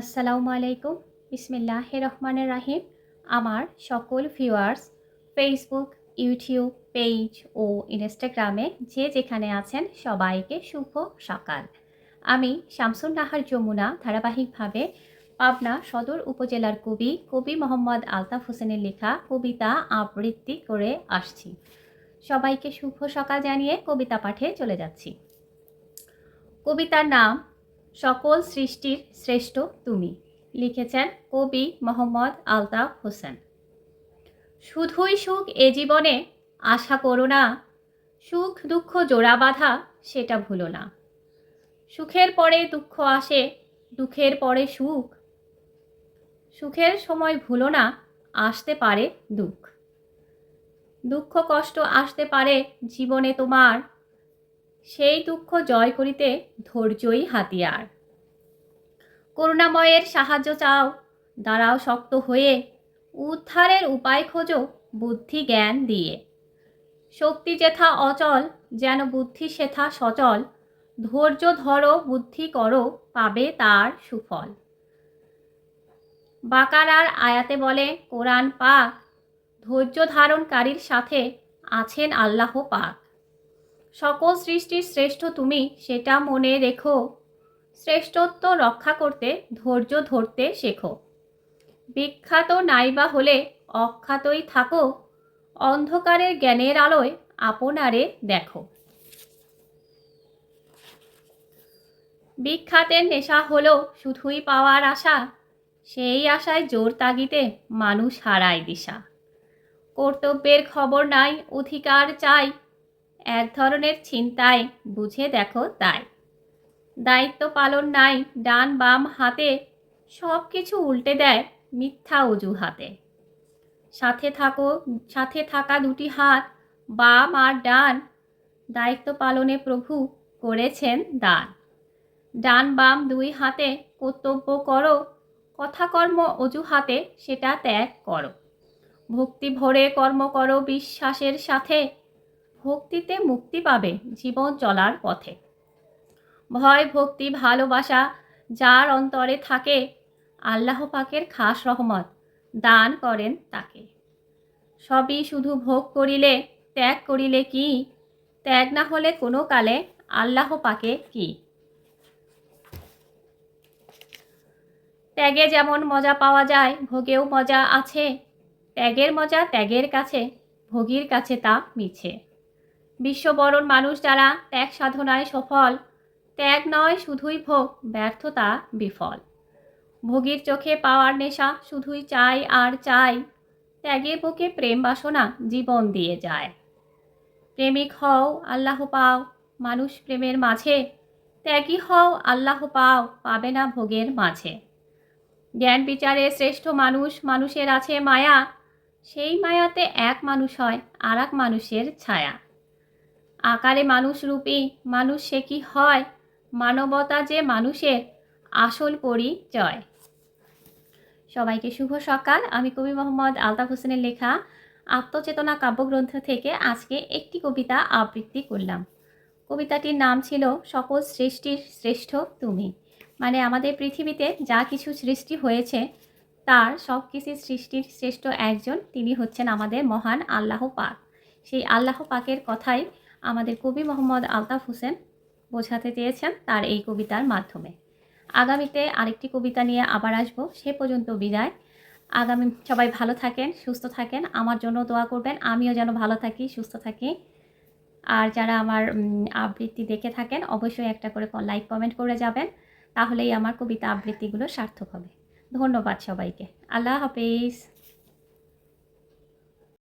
আসসালামু আলাইকুম। বিসমিল্লাহ রহমানের রাহিম। আমার সকল ভিউয়ার্স ফেসবুক ইউটিউব পেজ ও ইনস্টাগ্রামে যে যেখানে আছেন, সবাইকে শুভ সকাল। আমি শামসুন নাহার যমুনা, ধারাবাহিকভাবে পাবনা সদর উপজেলার কবি কবি মোহাম্মদ আলতাফ হোসেনের লেখা কবিতা আবৃত্তি করে আসছি। সবাইকে শুভ সকাল জানিয়ে কবিতা পাঠে চলে যাচ্ছি। কবিতার নাম সকল সৃষ্টির শ্রেষ্ঠ তুমি, লিখেছেন কবি মোহাম্মদ আলতাফ হোসেন। শুধুই সুখ এ জীবনে আশা করো না, সুখ দুঃখ জোড়া বাঁধা সেটা ভুলো না। সুখের পরে দুঃখ আসে, দুঃখের পরে সুখ। সুখের সময় ভুলো না, আসতে পারে দুঃখ। দুঃখ কষ্ট আসতে পারে জীবনে তোমার সেই দুঃখ জয় করিতে ধৈর্যই হাতিয়ার। করুণাময়ের সাহায্য চাও, দাঁড়াও শক্ত হয়ে, উদ্ধারের উপায় খোঁজো বুদ্ধি জ্ঞান দিয়ে। শক্তি যেথা অচল, যেন বুদ্ধি সেথা সচল, ধৈর্য ধরো, বুদ্ধি করো, পাবে তার সুফল। বাকারার আয়াতে বলে, কোরআন পাক, ধৈর্য ধারণকারীর সাথে আছেন আল্লাহ পাক। সকল সৃষ্টির শ্রেষ্ঠ তুমি, সেটা মনে রেখো। শ্রেষ্ঠত্ব রক্ষা করতে, ধৈর্য ধরতে শেখো। বিখ্যাত নাইবা হলে অখ্যাতই থাকো। অন্ধকারের জ্ঞানের আলোয় আপনারে দেখো। বিখ্যাতের নেশা হলো শুধুই পাওয়ার আশা। সেই আশায় জোর তাগিতে মানুষ হারায় দিশা। কর্তব্যের খবর নাই, অধিকার চাই এক ধরনের চিন্তায় বুঝে দেখো তাই। দায়িত্ব পালন নাই, ডান বাম হাতে সব কিছু উল্টে দেয় মিথ্যা অজুহাতে। সাথে থাকো, সাথে থাকা দুটি হাত, বাম আর ডান, দায়িত্ব পালনে প্রভু করেছেন দান। ডান বাম দুই হাতে কর্তব্য করো, কথাকর্ম অজুহাতে সেটা ত্যাগ করো। ভক্তি ভরে কর্ম করো বিশ্বাসের সাথে ভক্তিতে মুক্তি পাবে জীবন চলার পথে। ভয়, ভক্তি, ভালোবাসা যার অন্তরে থাকে, আল্লাহ পাকের খাস রহমত দান করেন তাকে। সবই শুধু ভোগ করিলে, ত্যাগ করিলে কি? ত্যাগ না হলে কোনো কালে আল্লাহ পাকে কি? ত্যাগে যেমন মজা পাওয়া যায়, ভোগেও মজা আছে। ত্যাগের মজা ত্যাগের কাছে, ভোগীর কাছে তা মিছে। বিশ্ববরণ মানুষ যারা ত্যাগ সাধনায় সফল, ত্যাগ নয় শুধুই ভোগ, ব্যর্থতা বিফল। ভোগীর চোখে পাওয়ার নেশা শুধুই চাই আর চাই ত্যাগের বুকে প্রেম বাসনা জীবন দিয়ে যায়। প্রেমিক হও, আল্লাহ পাও, মানুষ প্রেমের মাঝে, ত্যাগী হও, আল্লাহ পাও, পাবে না ভোগের মাঝে। জ্ঞান বিচারে শ্রেষ্ঠ মানুষ মানুষের আছে মায়া, সেই মায়াতে এক মানুষ হয় আর এক মানুষের ছায়া। আকারে মানুষ রূপী, মানুষ সে কি হয়? মানবতা যে মানুষের আসল পরিচয়। সবাইকে শুভ সকাল। আমি কবি মোহাম্মদ আলতাফ হোসেনের লেখা আত্মচেতনা কাব্যগ্রন্থ থেকে আজকে একটি কবিতা আবৃত্তি করলাম। কবিতাটির নাম ছিল সকল সৃষ্টির শ্রেষ্ঠ তুমি। মানে আমাদের পৃথিবীতে যা কিছু সৃষ্টি হয়েছে, তার সব কিছু সৃষ্টির শ্রেষ্ঠ একজন, তিনি হচ্ছেন আমাদের মহান আল্লাহ পাক। সেই আল্লাহ পাকের কথাই আমাদের কবি মোহাম্মদ আলতাফ হোসেন বোঝাতে চেয়েছেন তার এই কবিতার মাধ্যমে। আগামীতে আরেকটি কবিতা নিয়ে আবার আসব। সে পর্যন্ত বিদায়। আগামী, সবাই ভালো থাকেন, সুস্থ থাকেন। আমার জন্য দোয়া করবেন। আমিও যেন ভালো থাকি, সুস্থ থাকি। আর যারা আমার আবৃত্তি দেখে থাকেন, অবশ্যই একটা করে লাইক, কমেন্ট করে যাবেন। তাহলেই আমার কবিতা আবৃত্তিগুলো সার্থক হবে। ধন্যবাদ সবাইকে। আল্লাহ হাফিজ।